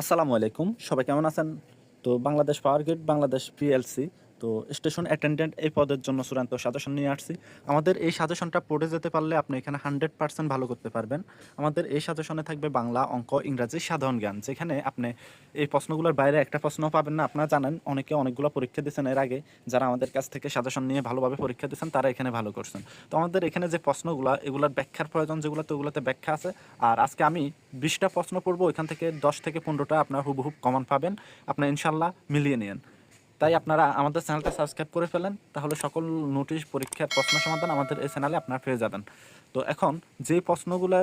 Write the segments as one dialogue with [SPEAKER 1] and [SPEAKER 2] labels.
[SPEAKER 1] আসসালামু আলাইকুম। সবাই কেমন আছেন? তো Bangladesh power grid Bangladesh PLC তো স্টেশন অ্যাটেন্ডেন্ট এই পদের জন্য চূড়ান্ত সাজেশন নিয়ে আসছি। আমাদের এই সাজেশনটা পড়ে যেতে পারলে আপনি এখানে হান্ড্রেড পার্সেন্ট ভালো করতে পারবেন। আমাদের এই সাজেশনে থাকবে বাংলা অঙ্ক, ইংরাজি, সাধারণ জ্ঞান। যেখানে আপনি এই প্রশ্নগুলোর বাইরে একটা প্রশ্ন পাবেন না। আপনারা জানেন, অনেকে অনেকগুলো পরীক্ষা দিয়েছেন এর আগে। যারা আমাদের কাছ থেকে সাজেশন নিয়ে ভালোভাবে পরীক্ষা দিয়েছেন, তারা এখানে ভালো করছেন। তো আমাদের এখানে যে প্রশ্নগুলো, এগুলোর ব্যাখ্যার প্রয়োজন যেগুলো তো ওগুলোতে ব্যাখ্যা আছে। আর আজকে আমি বিশটা প্রশ্ন পড়ব। ওইখান থেকে দশ থেকে পনেরোটা আপনার হুবহুব কমন পাবেন। আপনার ইনশাল্লাহ মিলিয়ে নিন তাই আপনারা আমাদের চ্যানেলটা সাবস্ক্রাইব করে ফেলেন, তাহলে সকল নোটিশ, পরীক্ষার প্রশ্ন সমাধান আমাদের এই চ্যানেলে আপনারা পেয়ে যাবেন। তো এখন যে প্রশ্নগুলো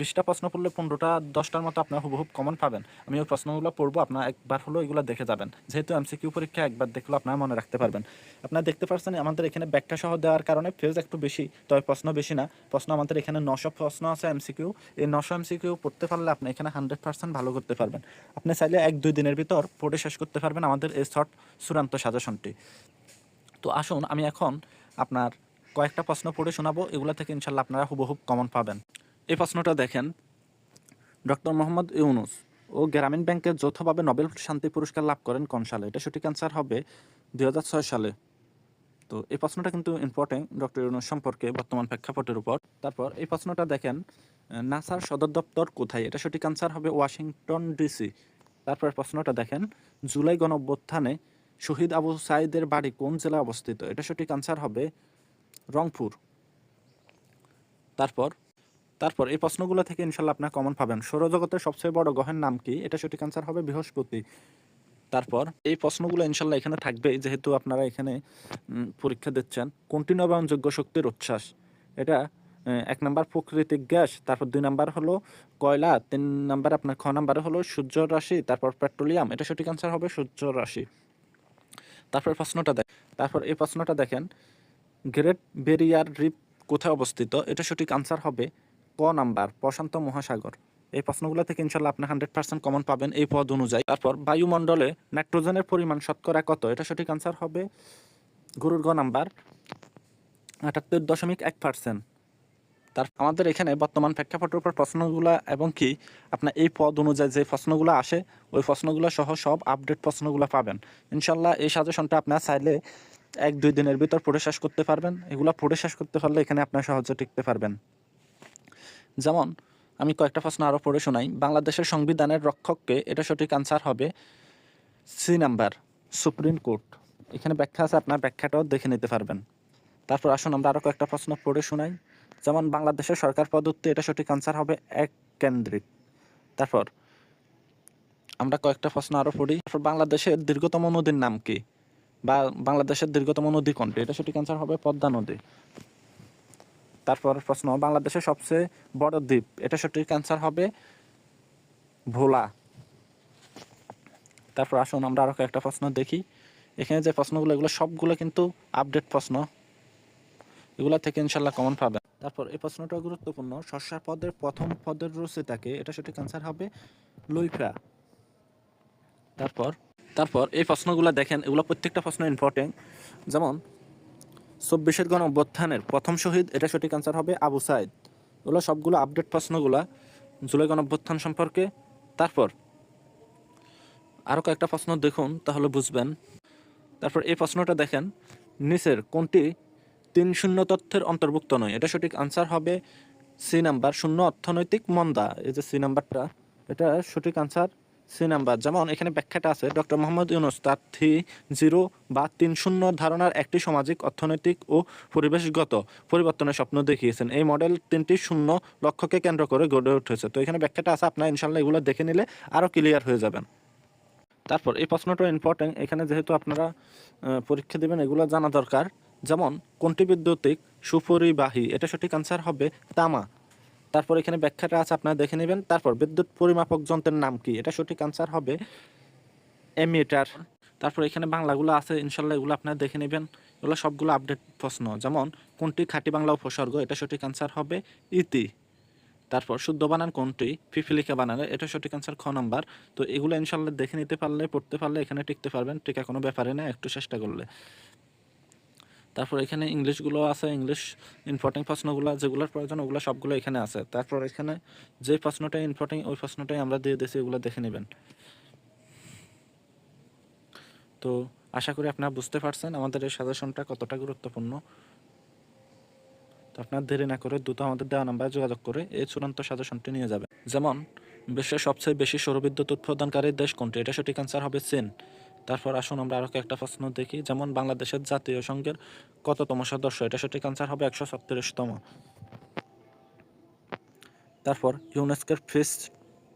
[SPEAKER 1] বিশটা প্রশ্ন পড়লে পনেরোটা, দশটার মতো আপনার হুবহুব কমন পাবেন। আমি ওই প্রশ্নগুলো পড়ব, আপনার একবার হলো এগুলো দেখে যাবেন। যেহেতু এমসিকিউ পরীক্ষা, একবার দেখলেও আপনারা মনে রাখতে পারবেন। আপনারা দেখতে পাচ্ছেন আমাদের এখানে ব্যাগটা সহ দেওয়ার কারণে ফেজ একটু বেশি, তবে প্রশ্ন বেশি না। প্রশ্ন আমাদের এখানে নশো প্রশ্ন আছে এমসিকিউ এই নশো এমসিকিউ পড়তে পারলে আপনি এখানে হান্ড্রেড পার্সেন্ট ভালো করতে পারবেন। আপনি চাইলে এক, দুই দিনের ভিতর পড়ে শেষ করতে পারবেন আমাদের এই শর্ট চূড়ান্ত সাজেশনটি। তো আসুন, আমি এখন আপনার কয়েকটা প্রশ্ন পড়ে শোনাবো, এগুলো থেকে ইনশাল্লাহ আপনারা হুবহুব কমন পাবেন। এই প্রশ্নটা দেখেন, ডক্টর মোহাম্মদ ইউনুস ও গ্রামীণ ব্যাংকের যৌথভাবে নোবেল শান্তি পুরস্কার লাভ করেন কোন সালে? এটা সঠিক অ্যান্সার হবে দু হাজার ছয় সালে। তো এই প্রশ্নটা কিন্তু ইম্পর্টেন্ট ডক্টর ইউনুস সম্পর্কে বর্তমান প্রেক্ষাপটের উপর। তারপর এই প্রশ্নটা দেখেন, নাসার সদর দপ্তর কোথায়? এটা সঠিক অ্যান্সার হবে ওয়াশিংটন ডিসি। তারপর প্রশ্নটা দেখেন, জুলাই গণ শহীদ আবু সাইদের বাড়ি কোন জেলায় অবস্থিত? এটা সঠিক আনসার হবে রংপুর। তারপর তারপর এই প্রশ্নগুলো থেকে ইনশাল্লাহ আপনার কমন পাবেন। সৌরজগতের সবচেয়ে বড় গ্রহের নাম কি? এটা সঠিক আনসার হবে বৃহস্পতি। তারপর, এই প্রশ্নগুলো ইনশাল্লাহ এখানে থাকবে যেহেতু আপনারা এখানে পরীক্ষা দিচ্ছেন। কোনটি নবায়নযোগ্য শক্তির উচ্ছ্বাস? এটা এক নাম্বার প্রাকৃতিক গ্যাস, তারপর দুই নাম্বার হলো কয়লা, তিন নাম্বার আপনার খ নাম্বার হলো সূর্য রাশি, তারপর পেট্রোলিয়াম, এটা সঠিক আনসার হবে সূর্য রাশি। তারপর প্রশ্নটা দেখ, তারপর এই প্রশ্নটা দেখেন গ্রেট বেরিয়ার রিপ কোথায় অবস্থিত? এটা সঠিক আনসার হবে ক নাম্বার, প্রশান্ত মহাসাগর। এই প্রশ্নগুলো থেকে ইনশাল্লাহ আপনি হান্ড্রেড পার্সেন্ট কমন পাবেন এই পদ অনুযায়ী। তারপর বায়ুমণ্ডলে নাইট্রোজেনের পরিমাণ শতকরা কত? এটা সঠিক আনসার হবে গরুর গ নাম্বার, আটাত্তর দশমিক এক পার্সেন্ট তার আমাদের এখানে বর্তমান প্রেক্ষাপটের উপর প্রশ্নগুলো এবং কি আপনার এই পদ অনুযায়ী যে প্রশ্নগুলো আসে, ওই প্রশ্নগুলো সহ সব আপডেট প্রশ্নগুলো পাবেন। ইনশাল্লাহ এই সাজেশনটা আপনার চাইলে এক, দুই দিনের ভিতর পড়ে শেষ করতে পারবেন। এগুলো পড়ে শেষ করতে পারলে এখানে আপনার সহজে টিকতে পারবেন। যেমন, আমি কয়েকটা প্রশ্ন আরও পড়ে শোনাই। বাংলাদেশের সংবিধানের রক্ষককে এটা সঠিক আনসার হবে সি নাম্বার, সুপ্রিম কোর্ট। এখানে ব্যাখ্যা আছে, আপনার ব্যাখ্যাটাও দেখে নিতে পারবেন। তারপর আসুন আমরা আরও কয়েকটা প্রশ্ন পড়ে শোনাই। যেমন, বাংলাদেশের সরকার পদ্ধতি এটা সঠিক আনসার হবে এক কেন্দ্রিক। তারপর আমরা কয়েকটা প্রশ্ন আরও পড়ি। তারপর বাংলাদেশের দীর্ঘতম নদীর নাম কি? বা বাংলাদেশের দীর্ঘতম নদী কোনটি? এটা সঠিক আনসার হবে পদ্মা নদী। তারপর প্রশ্ন, বাংলাদেশের সবচেয়ে বড় দ্বীপ, এটা সঠিক অ্যান্সার হবে ভোলা। তারপর আসুন আমরা আরও কয়েকটা প্রশ্ন দেখি। এখানে যে প্রশ্নগুলো, এগুলো সবগুলো কিন্তু আপডেট প্রশ্ন। এগুলো থেকে ইনশাল্লাহ কমন পাবেন। তারপর এই প্রশ্নটা গুরুত্বপূর্ণ শস্যা পদের প্রথম পদের রচিতাকে এটা সঠিক অ্যান্সার হবে লুইফা তারপর তারপর এই প্রশ্নগুলো দেখেন, এগুলো প্রত্যেকটা প্রশ্ন ইম্পর্টেন্ট যেমন, চব্বিশের গণ অভ্যুত্থানের প্রথম শহীদ, এটা সঠিক আনসার হবে আবু সাইদ। এগুলো সবগুলো আপডেট প্রশ্নগুলা জুলাই গণ অভ্যুত্থান সম্পর্কে। তারপর আরও কয়েকটা প্রশ্ন দেখুন, তাহলে বুঝবেন। তারপর এই প্রশ্নটা দেখেন, নিচের কোনটি তিন শূন্য তথ্যের অন্তর্ভুক্ত নয়? এটা সঠিক আনসার হবে সি নাম্বার শূন্য অর্থনৈতিক মন্দা। এই যে সি নাম্বারটা, এটা সঠিক আনসার সি নাম্বার। যেমন এখানে ব্যাখ্যাটা আছে, ডক্টর মোহাম্মদ ইউনুস তার থ্রি জিরো বা তিন শূন্য ধারণার একটি সামাজিক, অর্থনৈতিক ও পরিবেশগত পরিবর্তনের স্বপ্ন দেখিয়েছেন। এই মডেল তিনটি শূন্য লক্ষ্যকে কেন্দ্র করে গড়ে উঠেছে। তো এখানে ব্যাখ্যাটা আছে, আপনার ইনশাল্লাহ এগুলো দেখে নিলে আরও ক্লিয়ার হয়ে যাবেন। তারপর এই প্রশ্নটা ইম্পর্টেন্ট এখানে যেহেতু আপনারা পরীক্ষা দেবেন, এগুলো জানা দরকার। যেমন, কোনটি বিদ্যুতিক সুপরিবাহী? এটা সঠিক আনসার হবে তামা। তারপর এখানে ব্যাখ্যাটা আছে, আপনারা দেখে নেবেন। তারপর, বিদ্যুৎ পরিমাপক যন্ত্রের নাম কি? এটা সঠিক আনসার হবে এমিটার তারপর এখানে বাংলাগুলো আছে ইনশাল্লাহ এগুলো আপনারা দেখে নেবেন। এগুলো সবগুলো আপডেট প্রশ্ন। যেমন, কোনটি খাঁটি বাংলা উপসর্গ? এটা সঠিক আনসার হবে ইতি। তারপর, শুদ্ধ বানান কোনটি? ফিফিলিকা বানানে, এটা সঠিক আনসার খ নাম্বার। তো এগুলো ইনশাল্লাহ দেখে নিতে পারলে, পড়তে পারলে এখানে টিকতে পারবেন। টিকা কোনো ব্যাপারে না, একটু চেষ্টা করলে। তারপর এখানে ইংলিশগুলো আছে, ইংলিশ ইম্পর্টেন্ট প্রশ্নগুলো, যেগুলোর প্রয়োজন ওগুলো সবগুলো এখানে আছে। তারপর এখানে যে প্রশ্নটাই ইম্পর্টেন্ট ওই প্রশ্নটাই আমরা দিয়ে দিয়েছি ওগুলো দেখে নেবেন। তো আশা করি আপনারা বুঝতে পারছেন আমাদের এই সাজেশনটা কতটা গুরুত্বপূর্ণ। তো আপনার দেরি না করে দ্রুত আমাদের দেওয়া নাম্বারে যোগাযোগ করে এই চূড়ান্ত সাজেশনটি নিয়ে যাবে যেমন, বিশ্বের সবচেয়ে বেশি সৌরবিদ্যুৎ উৎপাদনকারী দেশ কোনটি? এটা সঠিক অ্যান্সার হবে চীন। তারপর আসুন আমরা আরও একটা প্রশ্ন দেখি। যেমন বাংলাদেশের জাতীয় সংঘের কততম সদস্য? এটা সঠিক আনসার হবে একশো ছত্রিশতম। তারপর ইউনেস্কোর ফিস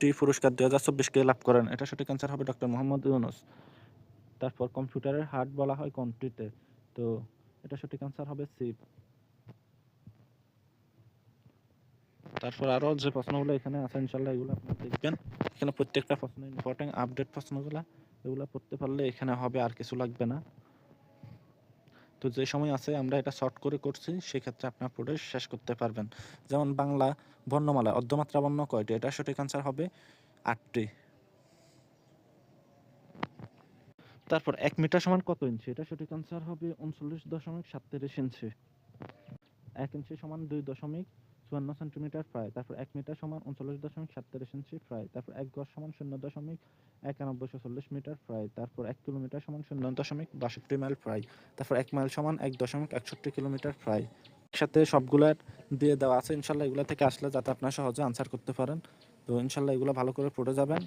[SPEAKER 1] টি পুরস্কার দু হাজার চব্বিশকে লাভ করেন। এটা সঠিক আনসার হবে ডক্টর মোহাম্মদ ইউনুস। তারপর কম্পিউটারের হার্ট বলা হয় কোনটিতে? তো এটা সঠিক আনসার হবে সিপ তারপর আরও যে প্রশ্নগুলো এখানে আছে ইনশাল্লাহ এগুলো আপনারা দেখবেন। এখানে প্রত্যেকটা প্রশ্ন ইম্পর্টেন্ট আপডেট প্রশ্নগুলো এগুলো পড়তে পারলে এখানে হবে, আর কিছু লাগবে না। তো যে সময় আছে, আমরা এটা শর্ট করে করছি, সেক্ষেত্রে আপনার পড়ে শেষ করতে পারবেন। যেমন বাংলা বর্ণমালা, অর্ধমাত্রা বর্ণ কয়টি? এটা সঠিক আনসার হবে আটটি। তারপর এক মিটার সমান কত ইঞ্চি? এটা সঠিক আনসার হবে উনচল্লিশ দশমিক সাতত্রিশ ইঞ্চি। এক ইঞ্চি সমান দুই দশমিক চুয়ান্ন সেন্টিমিটার প্রায় তারপর এক মিটার সমান উনচল্লিশ দশমিক সাতত্রিশ ইঞ্চি প্রায় তারপর এক গজ সমান শূন্য দশমিক একানব্বইশো চল্লিশ মিটার প্রায় তারপর এক কিলোমিটার সমান শূন্য দশমিক বাষট্টি মাইল প্রায় তারপর এক মাইল সমান এক দশমিক একষট্টি কিলোমিটার প্রায় একসাথে সবগুলার দিয়ে দেওয়া আছে, ইনশাল্লাহ এগুলো থেকে আসলে যাতে আপনারা সহজে আনসার করতে পারেন। তো ইনশাল্লাহ এগুলো ভালো করে পড়ে যাবেন।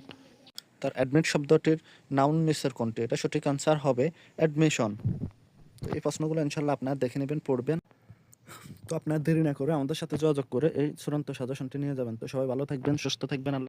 [SPEAKER 1] তার অ্যাডমিট শব্দটির নাউন নিচের কোনটি? এটা সঠিক আনসার হবে অ্যাডমিশন এই প্রশ্নগুলো ইনশাল্লাহ আপনারা দেখে নেবেন, পড়বেন। আপনার দেরি না করে আমাদের সাথে যোগাযোগ করে এই চূড়ান্ত সাজেশনটি নিয়ে যাবেন। তো সবাই ভালো থাকবেন, সুস্থ থাকবেন